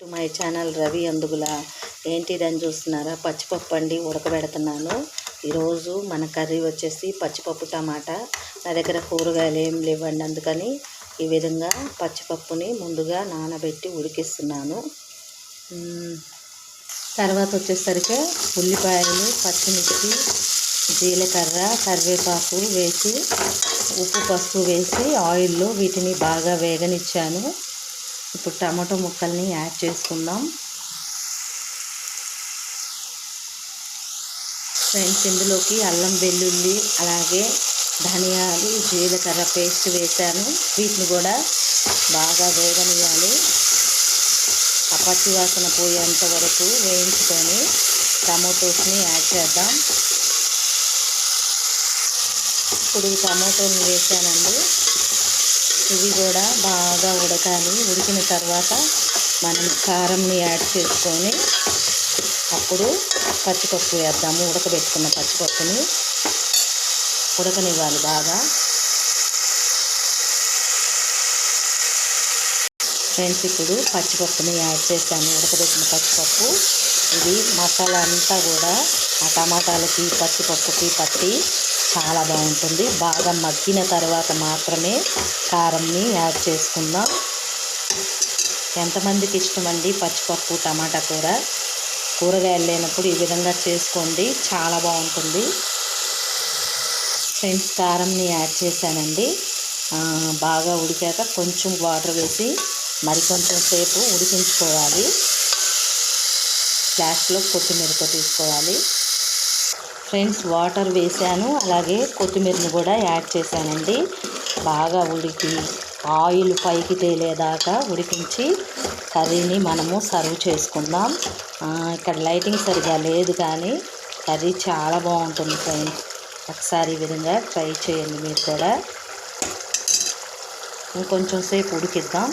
To my channel Ravi Andugula. ఏంటిదని చూస్తున్నారా? పచ్చిపప్పు అండి ఉడకబెడుతున్నాను. ఈరోజు మన కర్రీ వచ్చేసి పచ్చిపప్పు టమాటా. నా దగ్గర కూరగాయలు ఏం లేవండి అందుకని ఈ విధంగా పచ్చిపప్పుని ముందుగా నానబెట్టి ఉడికిస్తున్నాను. తర్వాత వచ్చేసరికి ఉల్లిపాయలు పచ్చిమిర్చి జీలకర్ర కరివేపాకు వేసి ఉప్పు పసుపు వేసి ఆయిల్లో వీటిని బాగా వేగనిచ్చాను. ఇప్పుడు టమాటో ముక్కల్ని యాడ్ చేసుకుందాం. ఫ్రెండ్స్ ఇందులోకి అల్లం వెల్లుల్లి అలాగే ధనియాలు జీలకర్ర పేస్ట్ వేసాను వీటిని కూడా బాగా వేగనియాలి ఆ పచ్చి వాసన పోయేంత వరకు వేయించుకొని టమాటోస్ని యాడ్ చేద్దాం. ఇప్పుడు టమాటోని వేసానండి ఇవి కూడా బాగా ఉడకాలి. ఉడికిన తర్వాత మనం కారంని యాడ్ చేసుకొని అప్పుడు పచ్చిపప్పు వేద్దాము. ఉడకబెట్టుకున్న పచ్చిపప్పుని ఉడకనివ్వాలి బాగా. ఫ్రెండ్స్ ఇప్పుడు పచ్చిపప్పుని యాడ్ చేశాను. ఉడకబెట్టిన పచ్చిపప్పు ఇది మసాలా అంతా కూడా ఆ టమాటాలకి పచ్చిపప్పుకి పట్టి చాలా బాగుంటుంది. బాగా మగ్గిన తర్వాత మాత్రమే కారంని యాడ్ చేసుకుందాం. ఎంతమందికి ఇష్టమండి పచ్చిపప్పు టమాటా కూర? కూరగాయలు లేనప్పుడు ఈ విధంగా చేసుకోండి. చాలా బాగుంటుంది. ఫ్రెండ్స్ కారంని యాడ్ చేశానండి. బాగా ఉడికాక కొంచెం వాటర్ వేసి మరికొంచెం సేపు ఉడికించుకోవాలి. లాస్ట్లో కొత్తిమీరతో తీసుకోవాలి. ఫ్రెండ్స్ వాటర్ వేసాను. అలాగే కొత్తిమీరను కూడా యాడ్ చేశానండి. బాగా ఉడికి ఆయిల్ పైకి తేలేదాకా ఉడికించి కర్రీని మనము సర్వ్ చేసుకుందాం. ఇక్కడ లైటింగ్ సరిగా లేదు కానీ కర్రీ చాలా బాగుంటుంది ఫ్రెండ్స్. ఒకసారి ఈ విధంగా ట్రై చేయండి మీరు కూడా. ఇంకొంచెం సేపు ఉడికిద్దాం.